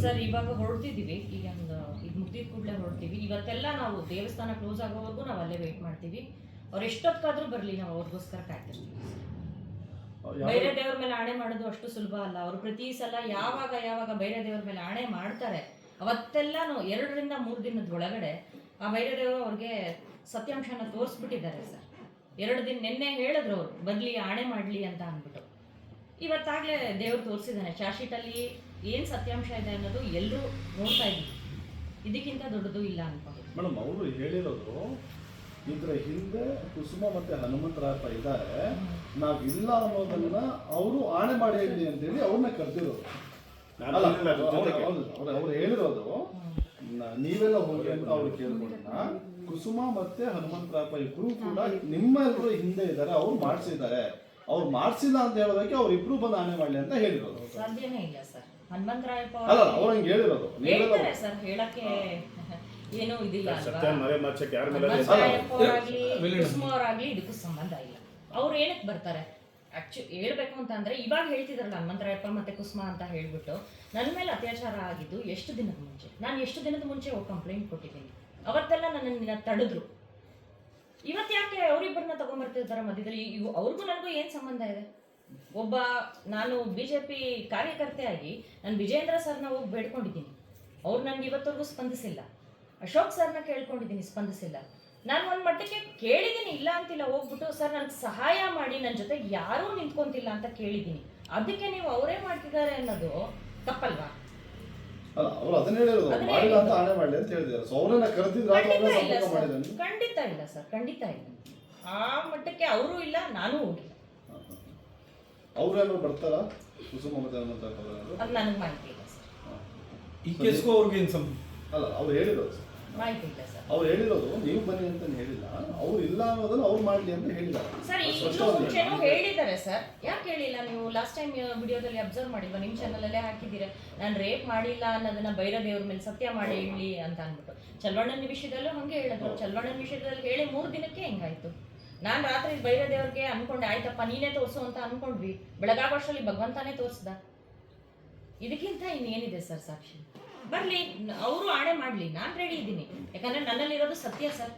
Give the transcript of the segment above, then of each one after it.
Sir ಇವಾಗ ಹೊರಡ್ತಿದ್ದೀವಿ. ಈಗ ಒಂದು ಇದು ಮುಗ್ದಿದ ಕೂಡಲೇ ಹೊರಡ್ತೀವಿ. ಇವತ್ತೆಲ್ಲ ನಾವು ದೇವಸ್ಥಾನ ಕ್ಲೋಸ್ ಆಗೋವರೆಗೂ ನಾವು ಅಲ್ಲೇ ವೇಟ್ ಮಾಡ್ತೀವಿ. ಅವ್ರು ಎಷ್ಟೊತ್ತಾದ್ರೂ ಬರಲಿ ನಾವು ಅವ್ರಿಗೋಸ್ಕರ ಕಾಯ್ತಿರ್ತೀವಿ. ಬೇರೆ ದೇವ್ರ ಮೇಲೆ ಆಣೆ ಮಾಡೋದು ಅಷ್ಟು ಸುಲಭ ಅಲ್ಲ. ಅವರು ಪ್ರತಿ ಸಲ ಯಾವಾಗ ಯಾವಾಗ ಬೇರೆ ದೇವ್ರ ಮೇಲೆ ಆಣೆ ಮಾಡ್ತಾರೆ ಅವತ್ತೆಲ್ಲಾನು ಎರಡರಿಂದ ಮೂರು ದಿನದ ಒಳಗಡೆ ಆ ಬೇರೆ ದೇವರು ಅವ್ರಿಗೆ ಸತ್ಯಾಂಶನ ತೋರಿಸ್ಬಿಟ್ಟಿದ್ದಾರೆ ಸರ್. ಎರಡು ದಿನ ನಿನ್ನೆ ಹೇಳಿದ್ರು ಅವ್ರು ಬರ್ಲಿ ಆಣೆ ಮಾಡಲಿ ಅಂತ ಅಂದ್ಬಿಟ್ಟು. ಇವತ್ತಾಗಲೇ ದೇವ್ರು ತೋರಿಸಿದ್ದಾನೆ. ಚಾರ್ಶೀಟಲ್ಲಿ ಏನು ಸತ್ಯಾಂಶ ಇದೆ ಅನ್ನೋದು ಎಲ್ಲರೂ ನೋಡ್ತಾ ಇದ್ದೀವಿ ಇದಕ್ಕಿಂತ ದೊಡ್ಡದು ಇಲ್ಲ ಅನ್ಕೊಂಡು ಮೇಡಮ್ ಅವರು ಹೇಳಿರೋದು ಇದ್ರ ಹಿಂದೆ ಕುಸುಮ ಮತ್ತೆ ಹನುಮಂತರಾಯಪ್ಪ ಇದ್ದಾರೆ. ನಾವಿಲ್ಲ ಅನ್ನೋದನ್ನ ಅವರು ಆಣೆ ಮಾಡಿ ಹೇಳಿ ಅಂತೇಳಿ ಅವ್ರನ್ನ ಕರೆದಿರೋದು. ಅವ್ರು ಅವ್ರು ಹೇಳಿರೋದು ನ- ನೀವೆಲ್ಲ ಹೋಗಿ ಅಂತ ಅವ್ರು ಕೇಳ್ಕೊಂಡ ಕುಸುಮ ಮತ್ತೆ ಹನುಮಂತರಾಯಪ್ಪ ಇಬ್ರು ಕೂಡ ನಿಮ್ಮೆಲ್ಲರೂ ಹಿಂದೆ ಇದ್ದಾರೆ ಅವ್ರು ಮಾಡಿಸಿದ್ದಾರೆ. ಅವ್ರು ಮಾಡಿಸಿಲ್ಲ ಅಂತ ಹೇಳೋದಕ್ಕೆ ಅವ್ರು ಇಬ್ರು ಬಂದು ಆಣೆ ಮಾಡಲಿ ಅಂತ ಹೇಳಿರೋದು. ಸಾಧ್ಯನೇ ಇಲ್ಲ ಸರ್. ಹನುಮಂತರಾಯಪ್ಪ ಅಲ್ಲ ಅವ್ರು ಹಂಗೆ ಹೇಳಿರೋದು. ನೀವೆಲ್ಲ ಹೇಳ್ತಾರೆ ಸರ್ ಹೇಳಕ್ಕೆ ಏನೂ ಇದಿಲ್ಲ ಅಲ್ವಾ? ಸತ್ಯ ಮರೆ ಮಾಚಕ್ಕೆ ಯಾರ ಮೇಲೆ ಹನುಮಂತರಾಯಪ್ಪ ಅವರಾಗ್ಲಿ ಕುಸುಮ ಅವರಾಗ್ಲಿ ಇದಕ್ಕೂ ಸಂಬಂಧ ಇಲ್ಲ. ಅವ್ರು ಏನಕ್ಕೆ ಬರ್ತಾರೆ? ಆಕ್ಚು ಹೇಳ್ಬೇಕು ಅಂತ ಅಂದ್ರೆ ಇವಾಗ ಹೇಳ್ತಿದಾರಲ್ಲ ಹನುಮಂತರಾಯಪ್ಪ ಮತ್ತೆ ಕುಸುಮ ಅಂತ ಹೇಳ್ಬಿಟ್ಟು ನನ್ನ ಮೇಲೆ ಅತ್ಯಾಚಾರ ಆಗಿದ್ದು ಎಷ್ಟು ದಿನದ ಮುಂಚೆ? ನಾನು ಎಷ್ಟು ದಿನದ ಮುಂಚೆ ಹೋಗಿ ಕಂಪ್ಲೇಂಟ್ ಕೊಟ್ಟಿದ್ದೀನಿ. ಅವತ್ತೆಲ್ಲ ನನ್ನನ್ನು ತಡೆದ್ರು. ಇವತ್ತು ಯಾಕೆ ಅವರಿಬ್ಬರನ್ನ ತಗೊಂಬರ್ತಿರ್ತಾರೆ ಮಧ್ಯದಲ್ಲಿ ಇವು ಅವ್ರಿಗೂ ನನಗೂ ಏನು ಸಂಬಂಧ ಇದೆ? ಒಬ್ಬ ನಾನು ಬಿ ಜೆ ಪಿ ಕಾರ್ಯಕರ್ತೆಯಾಗಿ ನಾನು ವಿಜೇಂದ್ರ ಸರ್ನ ಹೋಗಿ ಬೇಡ್ಕೊಂಡಿದ್ದೀನಿ. ಅವ್ರು ನನಗೆ ಇವತ್ತವರೆಗೂ ಸ್ಪಂದಿಸಿಲ್ಲ. ಅಶೋಕ್ ಸರ್ನ ಕೇಳ್ಕೊಂಡಿದ್ದೀನಿ ಸ್ಪಂದಿಸಿಲ್ಲ. ನಾನು ಒಂದು ಮಟ್ಟಕ್ಕೆ ಕೇಳಿದ್ದೀನಿ, ಇಲ್ಲ ಅಂತಿಲ್ಲ, ಹೋಗ್ಬಿಟ್ಟು ಸರ್ ನನಗೆ ಸಹಾಯ ಮಾಡಿ ನನ್ನ ಜೊತೆ ಯಾರೂ ನಿಂತ್ಕೊಂತಿಲ್ಲ ಅಂತ ಕೇಳಿದ್ದೀನಿ. ಅದಕ್ಕೆ ನೀವು ಅವರೇ ಮಾಡ್ತಿದ್ದಾರೆ ಅನ್ನೋದು ತಪ್ಪಲ್ವಾ? ಅವ್ರು ಅದನ್ನ ಹೇಳಿರೋದು ಅದನ್ನೇ ಮಾಡಿಲ್ಲ ಅಂತ ಆಣೆ ಮಾಡಲಿ ಅಂತ ಹೇಳಿದ್ರು ಸೊ ಅವ್ರನ್ನ ಕರೆದಿದ್ರ ಖಂಡಿತ ಇಲ್ಲ ಸಂಪರ್ಕ ಸರ್. ಮಾಡಿದ್ದಾನೆ. ಖಂಡಿತ ಇಲ್ಲ ಸರ್. ಖಂಡಿತ ಇಲ್ಲ. ಆ ಮಟ್ಟಕ್ಕೆ ಅವರು ಇಲ್ಲ ನಾನು ಹೋಗಿಲ್ಲ ಅವ್ರೇನು ಬರ್ತಾರ? ಕುಸುಮ ಮತ್ತೆ ಅಂತ ಅವ್ರು ಅದು ನನಗೆ ಮಾಹಿತಿ ಇಲ್ಲ ಸರ್. ಈ ಕೇಸ್ಗೂ ಅವ್ರಿಗೆ ಏನು ಸಂಬಂಧ? ಅಲ್ಲ ಅವ್ರು ಹೇಳಿರೋದು. ಸರ್. ಮಾಹಿತಿ ಇಲ್ಲ ಸರ್. ಅವ್ರು ಹೇಳಿರೋದು ನೀವು ಬನ್ನಿ ಅಂತ ಹೇಳಿಲ್ಲ ಅವ್ರು ಇಲ್ಲ ಅನ್ನೋದನ್ನ ಅವ್ರು ಮಾಡಲಿ ಅಂತ ಹೇಳಿದ್ದಾರೆ. ಸರ್. ಮುಂಚೆನೂ ಹೇಳಿದ್ದಾರೆ ಸರ್. ಯಾಕೆ ಹೇಳಿಲ್ಲ ನೀವು? ಲಾಸ್ಟ್ ಟೈಮ್ ವಿಡಿಯೋದಲ್ಲಿ ಅಬ್ಸರ್ವ್ ಮಾಡಿಲ್ವಾ? ನಿಮ್ಮ ಚಾನಲಲ್ಲೇ ಹಾಕಿದ್ದೀರಾ? ನಾನು ರೇಪ್ ಮಾಡಿಲ್ಲ ಅನ್ನೋದನ್ನ ಬೈರ ದೇವ್ರ ಮೇಲೆ ಸತ್ಯ ಮಾಡಿ ಹೇಳಿ ಅಂತ ಅಂದ್ಬಿಟ್ಟು. ಚಲ್ವಣ್ಣನ ವಿಷಯದಲ್ಲೂ ಹಂಗೆ ಹೇಳಿದ್ರು. ಚಲ್ವಣ್ಣನ ವಿಷಯದಲ್ಲಿ ಹೇಳಿ ಮೂರು ದಿನಕ್ಕೆ ಹೆಂಗಾಯ್ತು? ನಾನು ರಾತ್ರಿ ಬೈರ ದೇವ್ರಿಗೆ ಅನ್ಕೊಂಡೆ ಆಯ್ತಪ್ಪ ನೀನೇ ತೋರಿಸು ಅಂತ ಅನ್ಕೊಂಡ್ವಿ. ಬೆಳಗಾಗೋಷ್ಟರಲ್ಲಿ ಭಗವಂತನೇ ತೋರಿಸ್ದ. ಇದಕ್ಕಿಂತ ಇನ್ನೇನಿದೆ ಸರ್ ಸಾಕ್ಷಿ? ಬರ್ಲಿ ಅವರು ಆಣೆ ಮಾಡ್ಲಿ. ನಾನು ರೆಡಿ ಇದ್ದೀನಿ. ಯಾಕಂದ್ರೆ ನನ್ನಲ್ಲಿರೋದು ಸತ್ಯ ಸರ್.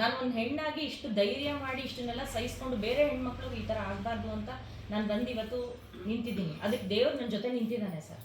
ನಾನು ಒಂದು ಹೆಣ್ಣಾಗಿ ಇಷ್ಟು ಧೈರ್ಯ ಮಾಡಿ ಇಷ್ಟನ್ನೆಲ್ಲ ಸಹಿಸ್ಕೊಂಡು ಬೇರೆ ಹೆಣ್ಮಕ್ಳಿಗೆ ಈ ಥರ ಆಗಬಾರ್ದು ಅಂತ ನಾನು ಬಂದು ಇವತ್ತು ನಿಂತಿದ್ದೀನಿ. ಅದಕ್ಕೆ ದೇವ್ರು ನನ್ನ ಜೊತೆ ನಿಂತಿದ್ದಾನೆ ಸರ್.